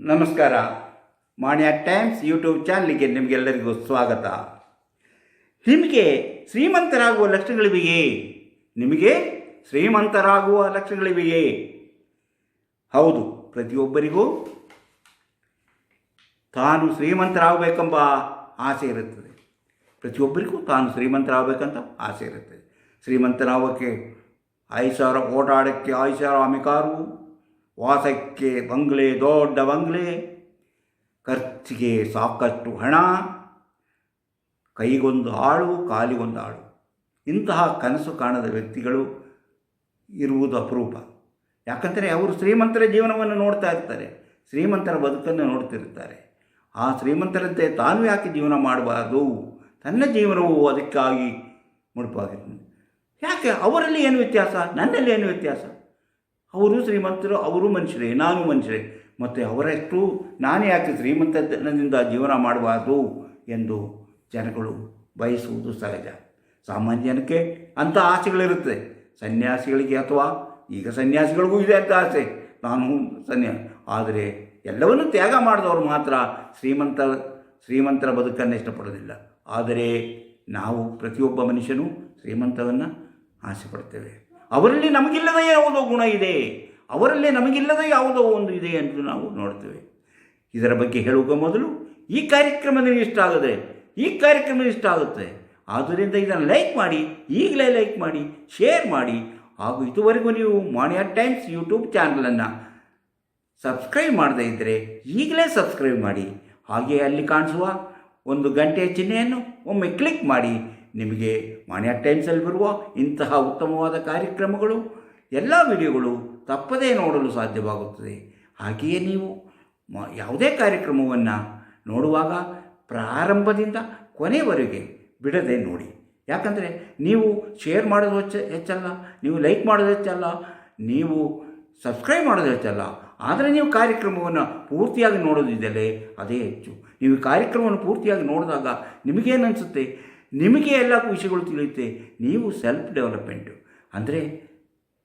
ನಮಸ್ಕಾರ. ಮಾಣ್ಯ times YouTube ಚಾನಲ್ಗೆ ನಿಮಗೆಲ್ಲರಿಗೂ ಸ್ವಾಗತ. ನಿಮಗೆ ಶ್ರೀಮಂತರಾಗುವ ಲಕ್ಷಣಗಳಿವೆಯೇ? ನಿಮಗೆ ಶ್ರೀಮಂತರಾಗುವ ಲಕ್ಷಣಗಳಿವೆಯೇ? ಹೌದು, ಪ್ರತಿಯೊಬ್ಬರಿಗೂ. ತಾನು ಶ್ರೀಮಂತರಾಗಬೇಕೆಂಬ ಆಸೆ ಇರುತ್ತದೆ. ಪ್ರತಿಯೊಬ್ಬರಿಗೂ ತಾನು ಶ್ರೀಮಂತರಾಗಬೇಕಂತ ಆಸೆ ಇರುತ್ತದೆ. ಶ್ರೀಮಂತರಾಗೋಕ್ಕೆ ಐದು ಸಾವಿರ ಓಡಾಡೋಕ್ಕೆ ಐದು ಸಾವಿರ ಅಮಿಕಾರು ವಾಸಕ್ಕೆ ಬಂಗ್ಲೆ, ದೊಡ್ಡ ಬಂಗ್ಲೆ. ಖರ್ಚಿಗೆ ಸಾಕಷ್ಟು ಹಣ. ಕೈಗೊಂದು ಆಳು, ಕಾಲಿಗೊಂದು ಆಳು. ಇಂತಹ ಕನಸು ಕಾಣದ ವ್ಯಕ್ತಿಗಳು ಇರುವುದು ಅಪರೂಪ. ಯಾಕಂದರೆ ಅವರು ಶ್ರೀಮಂತರ ಜೀವನವನ್ನು ನೋಡ್ತಾ ಇರ್ತಾರೆ. ಶ್ರೀಮಂತರ ಬದುಕನ್ನು ನೋಡ್ತಿರ್ತಾರೆ. ಆ ಶ್ರೀಮಂತರಂತೆ ತಾನು ಯಾಕೆ ಜೀವನ ಮಾಡಬಾರದು? ತನ್ನ ಜೀವನವು ಅದಕ್ಕಾಗಿ ಮುಡುಪಾಗಿರ್ತದೆ ಯಾಕೆ ಅವರಲ್ಲಿ ಏನು ವ್ಯತ್ಯಾಸ? ನನ್ನಲ್ಲಿ ಏನು ವ್ಯತ್ಯಾಸ? ಅವರು ಶ್ರೀಮಂತರು, ಅವರು ಮನುಷ್ಯರೇ, ನಾನು ಮನುಷ್ಯರೇ. ಮತ್ತು ಅವರಷ್ಟು ನಾನೇ ಯಾಕೆ ಶ್ರೀಮಂತನದಿಂದ ಜೀವನ ಮಾಡಬಾರ್ದು ಎಂದು ಜನಗಳು ಬಯಸುವುದು ಸಹಜ. ಸಾಮಾನ್ಯ ಜನಕ್ಕೆ ಅಂಥ ಆಸೆಗಳಿರುತ್ತದೆ ಸನ್ಯಾಸಿಗಳಿಗೆ ಅಥವಾ ಈಗ ಸನ್ಯಾಸಿಗಳಿಗೂ ಇದೆ ಅಂತ ಆಸೆ. ನಾನು ಸನ್ಯಾ, ಆದರೆ ಎಲ್ಲವನ್ನೂ ತ್ಯಾಗ ಮಾಡಿದವರು ಮಾತ್ರ ಶ್ರೀಮಂತ, ಶ್ರೀಮಂತರ ಬದುಕನ್ನು ಇಷ್ಟಪಡೋದಿಲ್ಲ. ಆದರೆ ನಾವು ಪ್ರತಿಯೊಬ್ಬ ಮನುಷ್ಯನೂ ಶ್ರೀಮಂತವನ್ನು ಆಸೆ ಪಡ್ತೇವೆ ಅವರಲ್ಲಿ ನಮಗಿಲ್ಲದ ಯಾವುದೋ ಗುಣ ಇದೆ, ಅವರಲ್ಲಿ ನಮಗಿಲ್ಲದ ಯಾವುದೋ ಒಂದು ಇದೆ ಎಂದು ನಾವು ನೋಡ್ತೇವೆ. ಇದರ ಬಗ್ಗೆ ಹೇಳುವ ಮೊದಲು ಈ ಕಾರ್ಯಕ್ರಮ ನಿಮಗೆ ಇಷ್ಟ ಆಗದೆ ಈ ಕಾರ್ಯಕ್ರಮ ಇಷ್ಟ ಆಗುತ್ತೆ ಆದ್ದರಿಂದ ಇದನ್ನು ಲೈಕ್ ಮಾಡಿ, ಈಗಲೇ ಲೈಕ್ ಮಾಡಿ, ಶೇರ್ ಮಾಡಿ. ಹಾಗೂ ಇದುವರೆಗೂ ನೀವು ಮಾಣಿಯ ಟೈಮ್ಸ್ ಯೂಟ್ಯೂಬ್ ಚಾನಲನ್ನು ಸಬ್ಸ್ಕ್ರೈಬ್ ಮಾಡದೇ ಇದ್ದರೆ ಈಗಲೇ ಸಬ್ಸ್ಕ್ರೈಬ್ ಮಾಡಿ. ಹಾಗೆಯೇ ಅಲ್ಲಿ ಕಾಣಿಸುವ ಒಂದು ಗಂಟೆಯ ಚಿಹ್ನೆಯನ್ನು ಒಮ್ಮೆ ಕ್ಲಿಕ್ ಮಾಡಿ. ನಿಮಗೆ ಮಾಣ್ಯ ಟೈಮ್ಸಲ್ಲಿ ಬರುವ ಇಂತಹ ಉತ್ತಮವಾದ ಕಾರ್ಯಕ್ರಮಗಳು, ಎಲ್ಲ ವಿಡಿಯೋಗಳು ತಪ್ಪದೇ ನೋಡಲು ಸಾಧ್ಯವಾಗುತ್ತದೆ. ಹಾಗೆಯೇ ನೀವು ಯಾವುದೇ ಕಾರ್ಯಕ್ರಮವನ್ನು ನೋಡುವಾಗ ಪ್ರಾರಂಭದಿಂದ ಕೊನೆವರೆಗೆ ಬಿಡದೆ ನೋಡಿ. ಯಾಕಂದರೆ ನೀವು ಶೇರ್ ಮಾಡೋದು ಹೆಚ್ಚ, ಹೆಚ್ಚಲ್ಲ, ನೀವು ಲೈಕ್ ಮಾಡೋದು ಹೆಚ್ಚಲ್ಲ ನೀವು ಸಬ್ಸ್ಕ್ರೈಬ್ ಮಾಡೋದು ಹೆಚ್ಚಲ್ಲ ಆದರೆ ನೀವು ಕಾರ್ಯಕ್ರಮವನ್ನು ಪೂರ್ತಿಯಾಗಿ ನೋಡೋದಿದ್ದಲೇ ಅದೇ ಹೆಚ್ಚು. ನೀವು ಕಾರ್ಯಕ್ರಮವನ್ನು ಪೂರ್ತಿಯಾಗಿ ನೋಡಿದಾಗ ನಿಮಗೇನು ಅನಿಸುತ್ತೆ? ನಿಮಗೆ ಎಲ್ಲ ವಿಷಯಗಳು ತಿಳಿಯುತ್ತೆ. ನೀವು ಸೆಲ್ಫ್ ಡೆವಲಪ್ಮೆಂಟು ಅಂದರೆ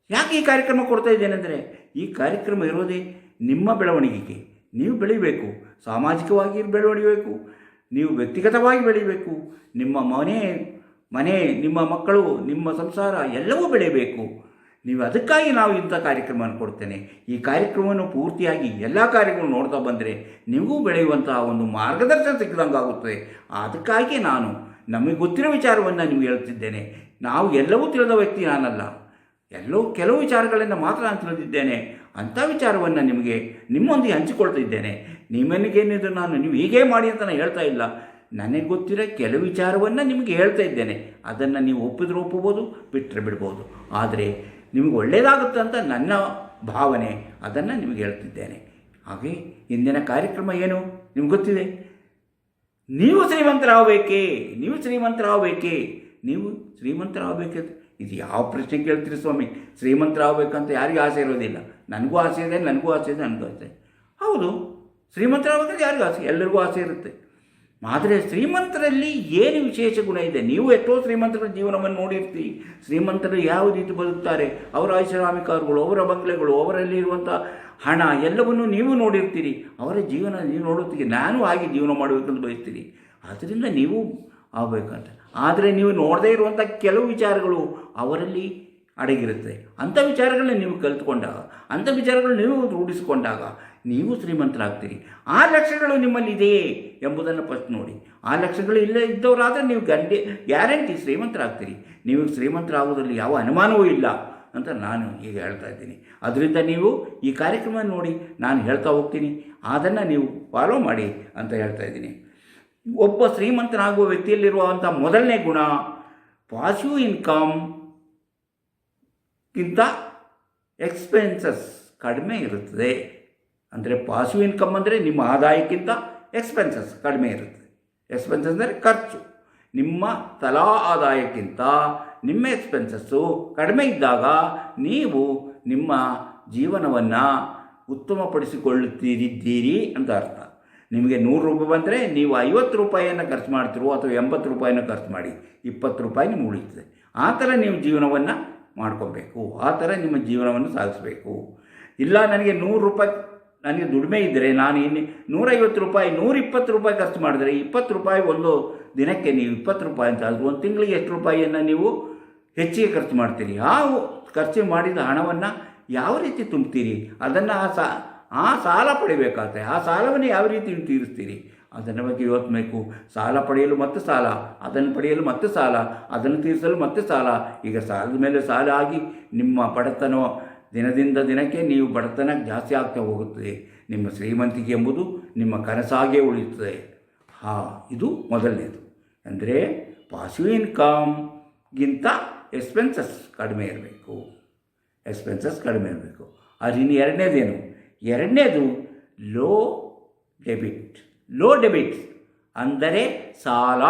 ಯಾಕೆ ಈ ಕಾರ್ಯಕ್ರಮ ಕೊಡ್ತಾ ಇದ್ದೇನೆಂದರೆ ಈ ಕಾರ್ಯಕ್ರಮ ಇರೋದೇ ನಿಮ್ಮ ಬೆಳವಣಿಗೆಗೆ. ನೀವು ಬೆಳಿಬೇಕು. ಸಾಮಾಜಿಕವಾಗಿ ಬೆಳವಣಿಗೆಬೇಕು ನೀವು ವ್ಯಕ್ತಿಗತವಾಗಿ ಬೆಳಿಬೇಕು. ನಿಮ್ಮ ಮನೆ ಮನೆ, ನಿಮ್ಮ ಮಕ್ಕಳು, ನಿಮ್ಮ ಸಂಸಾರ ಎಲ್ಲವೂ ಬೆಳೆಯಬೇಕು ನೀವು ಅದಕ್ಕಾಗಿ ನಾವು ಇಂಥ ಕಾರ್ಯಕ್ರಮವನ್ನು ಕೊಡ್ತೇನೆ. ಈ ಕಾರ್ಯಕ್ರಮವನ್ನು ಪೂರ್ತಿಯಾಗಿ ಎಲ್ಲ ಕಾರ್ಯಗಳು ನೋಡ್ತಾ ಬಂದರೆ ನಿಮಗೂ ಬೆಳೆಯುವಂತಹ ಒಂದು ಮಾರ್ಗದರ್ಶನ ಸಿಕ್ಕಿದಂಗೆ ಆಗುತ್ತದೆ. ಅದಕ್ಕಾಗಿ ನಾನು ನಮಗೆ ಗೊತ್ತಿರೋ ವಿಚಾರವನ್ನು ನಿಮಗೆ ಹೇಳ್ತಿದ್ದೇನೆ ನಾವು ಎಲ್ಲವೂ ತಿಳಿದ ವ್ಯಕ್ತಿ ನಾನಲ್ಲ. ಎಲ್ಲೋ ಕೆಲವು ವಿಚಾರಗಳನ್ನು ಮಾತ್ರ ನಾನು ತಿಳಿದಿದ್ದೇನೆ. ಅಂಥ ವಿಚಾರವನ್ನು ನಿಮಗೆ ನಿಮ್ಮೊಂದಿಗೆ ಹಂಚಿಕೊಳ್ತಿದ್ದೇನೆ. ನಿಮ್ಮನಿಗೇನಿದ್ರು ನಾನು ನೀವು ಹೀಗೆ ಮಾಡಿ ಅಂತ ನಾನು ಹೇಳ್ತಾ ಇಲ್ಲ. ನನಗೆ ಗೊತ್ತಿರೋ ಕೆಲವು ವಿಚಾರವನ್ನು ನಿಮಗೆ ಹೇಳ್ತಾ ಇದ್ದೇನೆ. ಅದನ್ನು ನೀವು ಒಪ್ಪಿದ್ರೆ ಒಪ್ಪಬೋದು ಬಿಟ್ಟರೆ ಬಿಡ್ಬೋದು ಆದರೆ ನಿಮಗೆ ಒಳ್ಳೆಯದಾಗುತ್ತೆ ಅಂತ ನನ್ನ ಭಾವನೆ, ಅದನ್ನು ನಿಮಗೆ ಹೇಳ್ತಿದ್ದೇನೆ. ಹಾಗೆ ಇಂದಿನ ಕಾರ್ಯಕ್ರಮ ಏನು? ನಿಮ್ಗೆ ಗೊತ್ತಿದೆ? ನೀವು ಶ್ರೀಮಂತರಾಗಬೇಕೇ? ನೀವು ಶ್ರೀಮಂತರಾಗಬೇಕೇ? ನೀವು ಶ್ರೀಮಂತರಾಗಬೇಕೆ ಇದು ಯಾವ ಪ್ರಶ್ನೆ ಕೇಳ್ತೀರಿ ಸ್ವಾಮಿ? ಶ್ರೀಮಂತರಾಗಬೇಕಂತ ಯಾರಿಗೂ ಆಸೆ ಇರೋದಿಲ್ಲ. ನನಗೂ ಆಸೆ ಇದೆ, ನನಗೂ ಆಸೆ ಇದೆ, ನನಗೂ ಆಸೆ ಹೌದು ಶ್ರೀಮಂತರಾಗಬೇಕಂತ ಯಾರಿಗೂ ಆಸೆ ಎಲ್ಲರಿಗೂ ಆಸೆ ಇರುತ್ತೆ. ಆದರೆ ಶ್ರೀಮಂತರಲ್ಲಿ ಏನು ವಿಶೇಷ ಗುಣ ಇದೆ? ನೀವು ಎಷ್ಟೋ ಶ್ರೀಮಂತರ ಜೀವನವನ್ನು ನೋಡಿರ್ತೀವಿ ಶ್ರೀಮಂತರು ಯಾವ ರೀತಿ ಬದುಕ್ತಾರೆ? ಅವರ ಐಷಾರಾಮಿಕಾರುಗಳು, ಅವರ ಬಂಗ್ಲೆಗಳು, ಅವರಲ್ಲಿ ಇರುವಂಥ ಹಣ ಎಲ್ಲವನ್ನು ನೀವು ನೋಡಿರ್ತೀರಿ. ಅವರ ಜೀವನ ನೀವು ನೋಡೋತ್ತಿಗೆ ನಾನು ಹಾಗೆ ಜೀವನ ಮಾಡಬೇಕಂತ ಬಯಸ್ತೀರಿ ಅದರಿಂದ ನೀವು ಆಗಬೇಕಂತ ಆದರೆ ನೀವು ನೋಡದೇ ಇರುವಂಥ ಕೆಲವು ವಿಚಾರಗಳು ಅವರಲ್ಲಿ ಅಡಗಿರುತ್ತೆ. ಅಂಥ ವಿಚಾರಗಳನ್ನ ನೀವು ಕಲಿತ್ಕೊಂಡಾಗ, ಅಂಥ ವಿಚಾರಗಳನ್ನ ನೀವು ರೂಢಿಸಿಕೊಂಡಾಗ ನೀವು ಶ್ರೀಮಂತರಾಗ್ತೀರಿ. ಆ ಲಕ್ಷಗಳು ನಿಮ್ಮಲ್ಲಿ ಇದೆಯೇ ಎಂಬುದನ್ನು ಫಸ್ಟ್ ನೋಡಿ. ಆ ಲಕ್ಷಗಳು ಇಲ್ಲೇ ಇದ್ದವರಾದರೆ ನೀವು ಗಂಡೆ ಗ್ಯಾರಂಟಿ ಶ್ರೀಮಂತರಾಗ್ತೀರಿ. ನೀವು ಶ್ರೀಮಂತರಾಗುವುದರಲ್ಲಿ ಯಾವ ಅನುಮಾನವೂ ಇಲ್ಲ ಅಂತ ನಾನು ಈಗ ಹೇಳ್ತಾ ಇದ್ದೀನಿ. ಅದರಿಂದ ನೀವು ಈ ಕಾರ್ಯಕ್ರಮ ನೋಡಿ ನಾನು ಹೇಳ್ತಾ ಹೋಗ್ತೀನಿ. ಅದನ್ನು ನೀವು ಫಾಲೋ ಮಾಡಿ ಅಂತ ಹೇಳ್ತಾ ಇದ್ದೀನಿ. ಒಬ್ಬ ಶ್ರೀಮಂತನಾಗುವ ವ್ಯಕ್ತಿಯಲ್ಲಿರುವಂಥ ಮೊದಲನೇ ಗುಣ ಪಾಸಿಟಿವ್ ಇನ್ಕಮ್ ಗಿಂತ ಎಕ್ಸ್ಪೆನ್ಸಸ್ ಕಡಿಮೆ ಇರುತ್ತದೆ. ಅಂದರೆ ಪಾಸಿವ್ ಇನ್ಕಮ್ ಅಂದರೆ ನಿಮ್ಮ ಆದಾಯಕ್ಕಿಂತ ಎಕ್ಸ್ಪೆನ್ಸಸ್ ಕಡಿಮೆ ಇರುತ್ತೆ. ಎಕ್ಸ್ಪೆನ್ಸಸ್ ಅಂದರೆ ಖರ್ಚು. ನಿಮ್ಮ ತಲಾ ಆದಾಯಕ್ಕಿಂತ ನಿಮ್ಮ ಎಕ್ಸ್ಪೆನ್ಸಸ್ಸು ಕಡಿಮೆ ಇದ್ದಾಗ ನೀವು ನಿಮ್ಮ ಜೀವನವನ್ನು ಉತ್ತಮಪಡಿಸಿಕೊಳ್ಳುತ್ತೀರಿದ್ದೀರಿ ಅಂತ ಅರ್ಥ. ನಿಮಗೆ ನೂರು ರೂಪಾಯಿ ಬಂದರೆ ನೀವು ಐವತ್ತು ರೂಪಾಯಿಯನ್ನು ಖರ್ಚು ಮಾಡ್ತಿರೋ ಅಥವಾ ಎಂಬತ್ತು ರೂಪಾಯಿನ ಖರ್ಚು ಮಾಡಿ, ಇಪ್ಪತ್ತು ರೂಪಾಯಿ ನಿಮ್ಗೆ ಉಳಿತದೆ ಆ ಥರ ನೀವು ಜೀವನವನ್ನು ಮಾಡ್ಕೋಬೇಕು. ಆ ಥರ ನಿಮ್ಮ ಜೀವನವನ್ನು ಸಾಗಿಸಬೇಕು. ಇಲ್ಲ, ನನಗೆ ನೂರು ರೂಪಾಯಿ ನನಗೆ ದುಡಿಮೆ ಇದ್ದರೆ ನಾನು ಇನ್ನು ನೂರೈವತ್ತು ರೂಪಾಯಿ, ನೂರಿಪ್ಪತ್ತು ರೂಪಾಯಿ ಖರ್ಚು ಮಾಡಿದರೆ ಇಪ್ಪತ್ತು ರೂಪಾಯಿ ಒಂದು ದಿನಕ್ಕೆ ನೀವು ಇಪ್ಪತ್ತು ರೂಪಾಯಿ ಅಂತ ಅದು ಒಂದು ತಿಂಗಳಿಗೆ ಎಷ್ಟು ರೂಪಾಯಿಯನ್ನು ನೀವು ಹೆಚ್ಚಿಗೆ ಖರ್ಚು ಮಾಡ್ತೀರಿ? ಆ ಖರ್ಚು ಮಾಡಿದ ಹಣವನ್ನು ಯಾವ ರೀತಿ ತುಂಬ್ತೀರಿ? ಅದನ್ನು ಆ ಸಾ, ಆ ಸಾಲ ಪಡಿಬೇಕಾಗ್ತದೆ ಆ ಸಾಲವನ್ನು ಯಾವ ರೀತಿ ತೀರಿಸ್ತೀರಿ? ಅದನ್ನು ಬಗ್ಗೆ ಯೋಚಿಸಬೇಕು ಸಾಲ ಪಡೆಯಲು ಮತ್ತೆ ಸಾಲ, ಅದನ್ನು ಪಡೆಯಲು ಮತ್ತೆ ಸಾಲ, ಅದನ್ನು ತೀರಿಸಲು ಮತ್ತೆ ಸಾಲ. ಈಗ ಸಾಲದ ಮೇಲೆ ಸಾಲ ಆಗಿ ನಿಮ್ಮ ಬಡತನ ದಿನದಿಂದ ದಿನಕ್ಕೆ ನೀವು ಬಡತನ ಜಾಸ್ತಿ ಆಗ್ತಾ ಹೋಗುತ್ತದೆ. ನಿಮ್ಮ ಶ್ರೀಮಂತಿಕೆ ಎಂಬುದು ನಿಮ್ಮ ಕನಸಾಗೇ ಉಳಿಯುತ್ತದೆ. ಹಾ, ಇದು ಮೊದಲನೇದು. ಅಂದರೆ ಪಾಸಿವ್ ಇನ್ಕಮ್ಗಿಂತ ಎಕ್ಸ್ಪೆನ್ಸಸ್ ಕಡಿಮೆ ಇರಬೇಕು. ಎಕ್ಸ್ಪೆನ್ಸಸ್ ಕಡಿಮೆ ಇರಬೇಕು. ಆದರೆ ಇನ್ನು ಎರಡನೇದೇನು? ಎರಡನೇದು ಲೋ ಡೆಬಿಟ್ ಲೋ ಡೆಬಿಟ್ ಅಂದರೆ ಸಾಲ.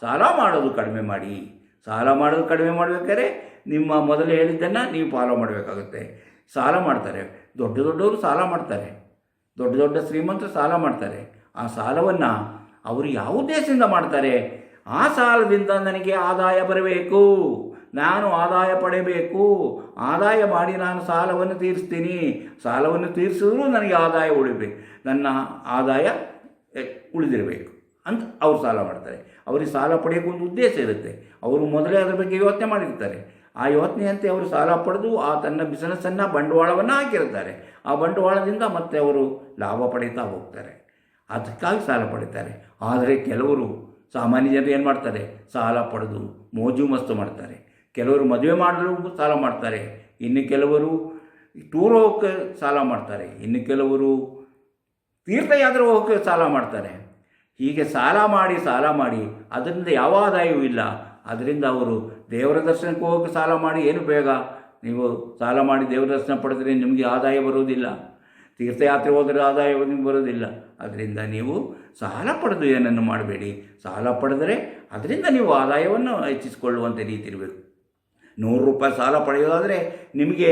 ಸಾಲ ಮಾಡೋದು ಕಡಿಮೆ ಮಾಡಿ. ಸಾಲ ಮಾಡೋದು ಕಡಿಮೆ ಮಾಡಬೇಕಾದ್ರೆ ನಿಮ್ಮ ಮೊದಲು ಹೇಳಿದ್ದನ್ನು ನೀವು ಫಾಲೋ ಮಾಡಬೇಕಾಗುತ್ತೆ. ಸಾಲ ಮಾಡ್ತಾರೆ. ದೊಡ್ಡ ದೊಡ್ಡವರು ಸಾಲ ಮಾಡ್ತಾರೆ. ದೊಡ್ಡ ದೊಡ್ಡ ಶ್ರೀಮಂತರು ಸಾಲ ಮಾಡ್ತಾರೆ. ಆ ಸಾಲವನ್ನು ಅವರು ಯಾವ ಉದ್ದೇಶದಿಂದ ಮಾಡ್ತಾರೆ? ಆ ಸಾಲದಿಂದ ನನಗೆ ಆದಾಯ ಬರಬೇಕು. ನಾನು ಆದಾಯ ಪಡೆಯಬೇಕು. ಆದಾಯ ಮಾಡಿ ನಾನು ಸಾಲವನ್ನು ತೀರಿಸ್ತೀನಿ. ಸಾಲವನ್ನು ತೀರಿಸಿದ್ರೂ ನನಗೆ ಆದಾಯ ಉಳಿಬೇಕು ನನ್ನ ಆದಾಯ ಉಳಿದಿರಬೇಕು ಅಂತ ಅವರು ಸಾಲ ಮಾಡ್ತಾರೆ. ಅವರಿಗೆ ಸಾಲ ಪಡೆಯೋಕೆ ಒಂದು ಉದ್ದೇಶ ಇರುತ್ತೆ. ಅವರು ಮೊದಲೇ ಅದರ ಬಗ್ಗೆ ಯೋಚನೆ ಮಾಡಿರ್ತಾರೆ. ಆ ಯೋಚನೆಯಂತೆ ಅವರು ಸಾಲ ಪಡೆದು ಆ ತನ್ನ ಬಿಸಿನೆಸ್ಸನ್ನು ಬಂಡವಾಳವನ್ನು ಹಾಕಿರ್ತಾರೆ ಆ ಬಂಡವಾಳದಿಂದ ಮತ್ತೆ ಅವರು ಲಾಭ ಪಡೀತಾ ಹೋಗ್ತಾರೆ. ಅದಕ್ಕಾಗಿ ಸಾಲ ಪಡೀತಾರೆ. ಆದರೆ ಕೆಲವರು ಸಾಮಾನ್ಯ ಜನರು ಏನು ಮಾಡ್ತಾರೆ? ಸಾಲ ಪಡೆದು ಮೋಜು ಮಸ್ತು ಮಾಡ್ತಾರೆ. ಕೆಲವರು ಮದುವೆ ಮಾಡಲು ಸಾಲ ಮಾಡ್ತಾರೆ. ಇನ್ನು ಕೆಲವರು ಟೂರ್ ಹೋಗೋಕ್ಕೆ ಸಾಲ ಮಾಡ್ತಾರೆ. ಇನ್ನು ಕೆಲವರು ತೀರ್ಥಯಾತ್ರೆ ಹೋಗೋಕ್ಕೆ ಸಾಲ ಮಾಡ್ತಾರೆ. ಹೀಗೆ ಸಾಲ ಮಾಡಿ ಸಾಲ ಮಾಡಿ, ಅದರಿಂದ ಯಾವ ಆದಾಯವೂ ಇಲ್ಲ ಅದರಿಂದ ಅವರು ದೇವರ ದರ್ಶನಕ್ಕೆ ಹೋಗಿ ಸಾಲ ಮಾಡಿ ಏನು ಬೇಗ ನೀವು ಸಾಲ ಮಾಡಿ ದೇವರ ದರ್ಶನ ಪಡೆದರೆ ನಿಮಗೆ ಆದಾಯ ಬರುವುದಿಲ್ಲ. ತೀರ್ಥಯಾತ್ರೆ ಹೋದರೆ ಆದಾಯ ನಿಮ್ಗೆ ಬರೋದಿಲ್ಲ ಅದರಿಂದ ನೀವು ಸಾಲ ಪಡೆದು ಏನನ್ನು ಮಾಡಬೇಡಿ? ಸಾಲ ಪಡೆದರೆ ಅದರಿಂದ ನೀವು ಆದಾಯವನ್ನು ಹೆಚ್ಚಿಸಿಕೊಳ್ಳುವಂಥ ರೀತಿ ಇರಬೇಕು. ನೂರು ರೂಪಾಯಿ ಸಾಲ ಪಡೆಯೋದಾದರೆ ನಿಮಗೆ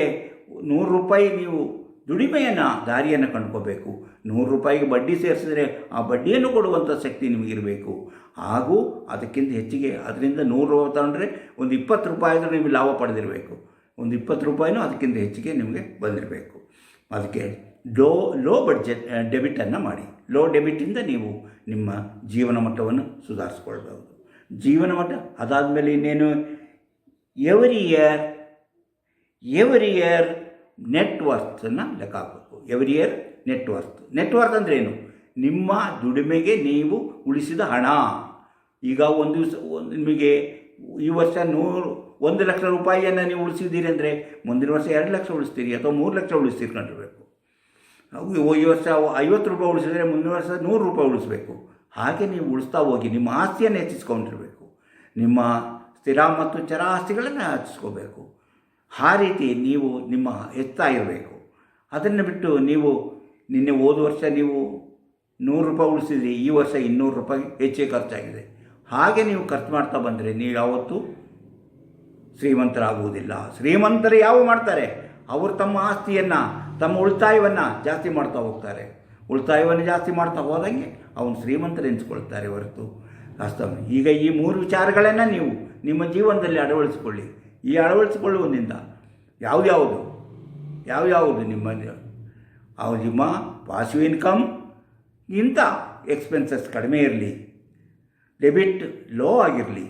ನೂರು ರೂಪಾಯಿ ನೀವು ದುಡಿಮೆಯನ್ನು, ದಾರಿಯನ್ನು ಕಂಡ್ಕೋಬೇಕು. ನೂರು ರೂಪಾಯಿಗೆ ಬಡ್ಡಿ ಸೇರಿಸಿದ್ರೆ ಆ ಬಡ್ಡಿಯನ್ನು ಕೊಡುವಂಥ ಶಕ್ತಿ ನಿಮಗಿರಬೇಕು. ಹಾಗೂ ಅದಕ್ಕಿಂತ ಹೆಚ್ಚಿಗೆ ಅದರಿಂದ ನೂರು ರೂಪಾಯಿ ತಗೊಂಡ್ರೆ ಒಂದು ಇಪ್ಪತ್ತು ರೂಪಾಯಿ ಆದರೂ ನೀವು ಲಾಭ ಪಡೆದಿರಬೇಕು. ಒಂದು ಇಪ್ಪತ್ತು ರೂಪಾಯಿನೂ ಅದಕ್ಕಿಂತ ಹೆಚ್ಚಿಗೆ ನಿಮಗೆ ಬಂದಿರಬೇಕು. ಅದಕ್ಕೆ ಲೋ ಲೋ ಬಡ್ಜೆಟ್ ಡೆಬಿಟನ್ನು ಮಾಡಿ. ಲೋ ಡೆಬಿಟಿಂದ ನೀವು ನಿಮ್ಮ ಜೀವನ ಮಟ್ಟವನ್ನು ಸುಧಾರಿಸ್ಕೊಳ್ಬಹುದು. ಜೀವನ ಮಟ್ಟ ಅದಾದಮೇಲೆ ಇನ್ನೇನು? ಎವರಿ ಇಯರ್ ಎವರಿ ಇಯರ್ ನೆಟ್ವರ್ತನ್ನು ಲೆಕ್ಕ ಹಾಕಬೇಕು. ಎವ್ರಿ ಇಯರ್ ನೆಟ್ವರ್ತ್ ನೆಟ್ವರ್ತ್ ಅಂದರೆ ಏನು? ನಿಮ್ಮ ದುಡಿಮೆಗೆ ನೀವು ಉಳಿಸಿದ ಹಣ. ಈಗ ಒಂದು ದಿವಸ ನಿಮಗೆ ಈ ವರ್ಷ ನೂರು, ಒಂದು ಲಕ್ಷ ರೂಪಾಯಿಯನ್ನು ನೀವು ಉಳಿಸಿದ್ದೀರಿ ಅಂದರೆ ಮುಂದಿನ ವರ್ಷ ಎರಡು ಲಕ್ಷ ಉಳಿಸ್ತೀರಿ ಅಥವಾ ಮೂರು ಲಕ್ಷ ಉಳಿಸ್ತೀರಿ ಕಂಡಿರಬೇಕು ಈ ವರ್ಷ ಐವತ್ತು ರೂಪಾಯಿ ಉಳಿಸಿದರೆ ಮುಂದಿನ ವರ್ಷ ನೂರು ರೂಪಾಯಿ ಉಳಿಸ್ಬೇಕು. ಹಾಗೆ ನೀವು ಉಳಿಸ್ತಾ ಹೋಗಿ, ನಿಮ್ಮ ಆಸ್ತಿಯನ್ನು ಹೆಚ್ಚಿಸ್ಕೊಂಡಿರಬೇಕು. ನಿಮ್ಮ ಸ್ಥಿರ ಮತ್ತು ಚರ ಆಸ್ತಿಗಳನ್ನು ಹೆಚ್ಚಿಸ್ಕೋಬೇಕು. ಆ ರೀತಿ ನೀವು ನಿಮ್ಮ ಎತ್ತಾ ಇರಬೇಕು ಅದನ್ನು ಬಿಟ್ಟು ನೀವು ನಿನ್ನೆ ಹೋದ ವರ್ಷ ನೀವು ನೂರು ರೂಪಾಯಿ ಉಳಿಸಿದ್ರಿ, ಈ ವರ್ಷ ಇನ್ನೂರು ರೂಪಾಯಿ ಹೆಚ್ಚೇ ಖರ್ಚಾಗಿದೆ. ಹಾಗೆ ನೀವು ಖರ್ಚು ಮಾಡ್ತಾ ಬಂದರೆ ನೀವು ಯಾವತ್ತೂ ಶ್ರೀಮಂತರಾಗುವುದಿಲ್ಲ. ಶ್ರೀಮಂತರು ಯಾವ ಮಾಡ್ತಾರೆ? ಅವರು ತಮ್ಮ ಆಸ್ತಿಯನ್ನು, ತಮ್ಮ ಉಳಿತಾಯವನ್ನು ಜಾಸ್ತಿ ಮಾಡ್ತಾ ಹೋಗ್ತಾರೆ. ಉಳಿತಾಯವನ್ನು ಜಾಸ್ತಿ ಮಾಡ್ತಾ ಹೋದಂಗೆ ಅವನು ಶ್ರೀಮಂತರು ಎನಿಸ್ಕೊಳ್ತಾರೆ ಹೊರತು. ವಾಸ್ತವ ಈಗ ಈ ಮೂರು ವಿಚಾರಗಳನ್ನು ನೀವು ನಿಮ್ಮ ಜೀವನದಲ್ಲಿ ಅಳವಡಿಸಿಕೊಳ್ಳಿ. ಈ ಅಳವಡಿಸಿಕೊಳ್ಳುವುದರಿಂದ ಯಾವ್ದ್ಯಾವುದು ಯಾವ್ಯಾವುದು ನಿಮ್ಮ ಅವು ನಿಮ್ಮ ಪಾಸಿವ್ ಇನ್ಕಮ್ ಇಂಥ ಎಕ್ಸ್ಪೆನ್ಸಸ್ ಕಡಿಮೆ ಇರಲಿ. ಡೆಬಿಟ್ ಲೋ ಆಗಿರಲಿ.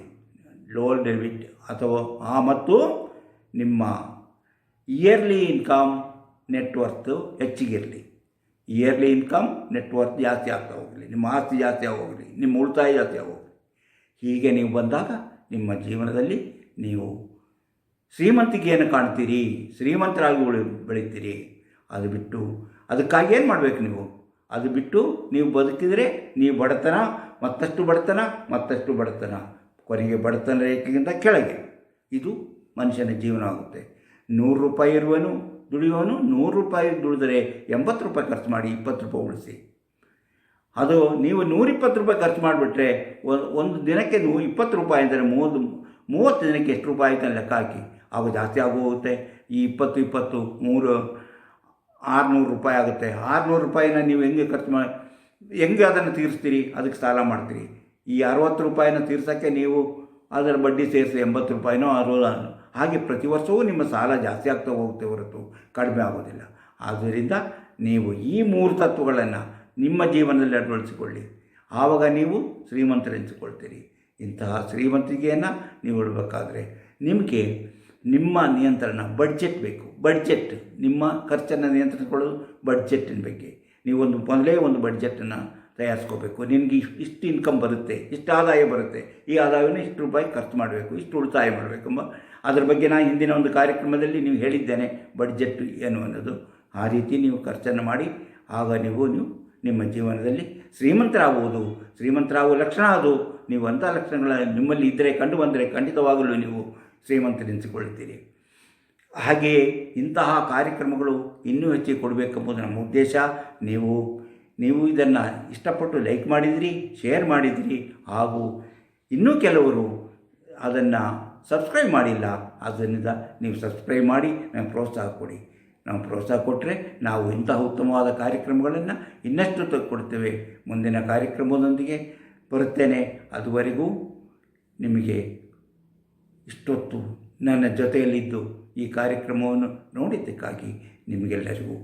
ಲೋ ಡೆಬಿಟ್ ಅಥವಾ ಆ ಮತ್ತು ನಿಮ್ಮ ಇಯರ್ಲಿ ಇನ್ಕಮ್ ನೆಟ್ವರ್ತು ಹೆಚ್ಚಿಗಿರಲಿ. ಇಯರ್ಲಿ ಇನ್ಕಮ್ ನೆಟ್ವರ್ತ್ ಜಾಸ್ತಿ ಆಗ್ತಾ ಹೋಗಲಿ. ನಿಮ್ಮ ಆಸ್ತಿ ಜಾಸ್ತಿ ಆಗೋಗಲಿ ನಿಮ್ಮ ಉಳಿತಾಯ ಜಾಸ್ತಿ ಆಗೋಗಲಿ ಹೀಗೆ ನೀವು ಬಂದಾಗ ನಿಮ್ಮ ಜೀವನದಲ್ಲಿ ನೀವು ಶ್ರೀಮಂತಿಕೆಯನ್ನು ಕಾಣ್ತೀರಿ, ಶ್ರೀಮಂತರಾಗಿ ಉಳಿ, ಬೆಳಿತೀರಿ. ಅದು ಬಿಟ್ಟು ಅದಕ್ಕಾಗಿ ಏನು ಮಾಡಬೇಕು ನೀವು? ಅದು ಬಿಟ್ಟು ನೀವು ಬದುಕಿದರೆ ನೀವು ಬಡತನ, ಮತ್ತಷ್ಟು ಬಡತನ ಮತ್ತಷ್ಟು ಬಡತನ. ಕೊನೆಗೆ ಬಡತನ ರೇಖೆಗಿಂತ ಕೆಳಗೆ. ಇದು ಮನುಷ್ಯನ ಜೀವನ ಆಗುತ್ತೆ. ನೂರು ರೂಪಾಯಿ ಇರುವನು ದುಡಿಯುವನು, ನೂರು ರೂಪಾಯಿ ದುಡಿದರೆ ಎಂಬತ್ತು ರೂಪಾಯಿ ಖರ್ಚು ಮಾಡಿ ಇಪ್ಪತ್ತು ರೂಪಾಯಿ ಉಳಿಸಿ. ಅದು ನೀವು ನೂರಿಪ್ಪತ್ತು ರೂಪಾಯಿ ಖರ್ಚು ಮಾಡಿಬಿಟ್ರೆ ಒಂದು ದಿನಕ್ಕೆ ನೂ ಇಪ್ಪತ್ತು ರೂಪಾಯಿ ಅಂದರೆ ಮೂವತ್ತು ಮೂವತ್ತು ದಿನಕ್ಕೆ ಎಷ್ಟು ರೂಪಾಯಿ ಆಯ್ತು ಲೆಕ್ಕ ಹಾಕಿ. ಆಗ ಜಾಸ್ತಿ ಆಗೋಗುತ್ತೆ. ಈ ಇಪ್ಪತ್ತು ಇಪ್ಪತ್ತು, ಮೂರು, ಆರುನೂರು ರೂಪಾಯಿ ಆಗುತ್ತೆ. ಆರುನೂರು ರೂಪಾಯಿನ ನೀವು ಹೆಂಗೆ ಖರ್ಚು ಮಾಡಿ, ಹೆಂಗೆ ಅದನ್ನು ತೀರಿಸ್ತೀರಿ? ಅದಕ್ಕೆ ಸಾಲ ಮಾಡ್ತೀರಿ. ಈ ಅರವತ್ತು ರೂಪಾಯಿನ ತೀರ್ಸೋಕ್ಕೆ ನೀವು ಅದರ ಬಡ್ಡಿ ಸೇರಿಸಿ ಎಂಬತ್ತು ರೂಪಾಯಿನೋ ಅರವತ್ತು, ಹಾಗೆ ಪ್ರತಿ ವರ್ಷವೂ ನಿಮ್ಮ ಸಾಲ ಜಾಸ್ತಿ ಆಗ್ತಾ ಹೋಗುತ್ತೆ ಹೊರತು, ಕಡಿಮೆ ಆಗೋದಿಲ್ಲ. ಆದ್ದರಿಂದ ನೀವು ಈ ಮೂರು ತತ್ವಗಳನ್ನು ನಿಮ್ಮ ಜೀವನದಲ್ಲಿ ಅಳವಡಿಸಿಕೊಳ್ಳಿ. ಆವಾಗ ನೀವು ಶ್ರೀಮಂತರೆನಿಸಿಕೊಳ್ತೀರಿ. ಇಂತಹ ಶ್ರೀಮಂತಿಕೆಯನ್ನು ನೀವು ಇಡಬೇಕಾದ್ರೆ ನಿಮಗೆ ನಿಮ್ಮ ನಿಯಂತ್ರಣ ಬಡ್ಜೆಟ್ ಬೇಕು. ಬಡ್ಜೆಟ್ ನಿಮ್ಮ ಖರ್ಚನ್ನು ನಿಯಂತ್ರಿಸಿಕೊಳ್ಳೋದು ಬಡ್ಜೆಟ್ಟಿನ ಬಗ್ಗೆ. ನೀವೊಂದು ಮೊದಲೇ ಒಂದು ಬಡ್ಜೆಟನ್ನು ತಯಾರಿಸ್ಕೋಬೇಕು. ನಿನಗೆ ಇಷ್ಟು ಇಷ್ಟು ಇನ್ಕಮ್ ಬರುತ್ತೆ, ಇಷ್ಟು ಆದಾಯ ಬರುತ್ತೆ, ಈ ಆದಾಯವನ್ನು ಇಷ್ಟು ರೂಪಾಯಿ ಖರ್ಚು ಮಾಡಬೇಕು, ಇಷ್ಟು ಉಳಿತಾಯ ಮಾಡಬೇಕು ಅದರ ಅದ್ರ ಬಗ್ಗೆ ನಾನು ಹಿಂದಿನ ಒಂದು ಕಾರ್ಯಕ್ರಮದಲ್ಲಿ ನೀವು ಹೇಳಿದ್ದೇನೆ. ಬಡ್ಜೆಟ್ ಏನು ಅನ್ನೋದು. ಆ ರೀತಿ ನೀವು ಖರ್ಚನ್ನು ಮಾಡಿ, ಆಗ ನೀವು ನೀವು ನಿಮ್ಮ ಜೀವನದಲ್ಲಿ ಶ್ರೀಮಂತರಾಗುವುದು. ಶ್ರೀಮಂತರಾಗುವ ಲಕ್ಷಣ ಅದು. ನೀವು ಅಂಥ ಲಕ್ಷಣಗಳ ನಿಮ್ಮಲ್ಲಿ ಇದ್ದರೆ ಕಂಡು ಬಂದರೆ ಖಂಡಿತವಾಗಲೂ ನೀವು ಶ್ರೀಮಂತರೆನಿಸಿಕೊಳ್ಳುತ್ತೀರಿ. ಹಾಗೆಯೇ ಇಂತಹ ಕಾರ್ಯಕ್ರಮಗಳು ಇನ್ನೂ ಹೆಚ್ಚಿಗೆ ಕೊಡಬೇಕೆಂಬುದು ನಮ್ಮ ಉದ್ದೇಶ. ನೀವು ನೀವು ಇದನ್ನು ಇಷ್ಟಪಟ್ಟು ಲೈಕ್ ಮಾಡಿದಿರಿ, ಶೇರ್ ಮಾಡಿದಿರಿ, ಹಾಗೂ ಇನ್ನೂ ಕೆಲವರು ಅದನ್ನು ಸಬ್ಸ್ಕ್ರೈಬ್ ಮಾಡಿಲ್ಲ ಅದರಿಂದ ನೀವು ಸಬ್ಸ್ಕ್ರೈಬ್ ಮಾಡಿ, ನಮಗೆ ಪ್ರೋತ್ಸಾಹ ಕೊಡಿ. ನಾವು ಪ್ರೋತ್ಸಾಹ ಕೊಟ್ಟರೆ ನಾವು ಇಂತಹ ಉತ್ತಮವಾದ ಕಾರ್ಯಕ್ರಮಗಳನ್ನು ಇನ್ನಷ್ಟು ಕೊಡ್ತೇವೆ ಮುಂದಿನ ಕಾರ್ಯಕ್ರಮದೊಂದಿಗೆ ಬರುತ್ತೇನೆ. ಅದುವರೆಗೂ ನಿಮಗೆ ಇಷ್ಟೊತ್ತು ನನ್ನ ಜೊತೆಯಲ್ಲಿದ್ದು ಈ ಕಾರ್ಯಕ್ರಮವನ್ನು ನೋಡಿದ್ದಕ್ಕಾಗಿ ನಿಮಗೆಲ್ಲರಿಗೂ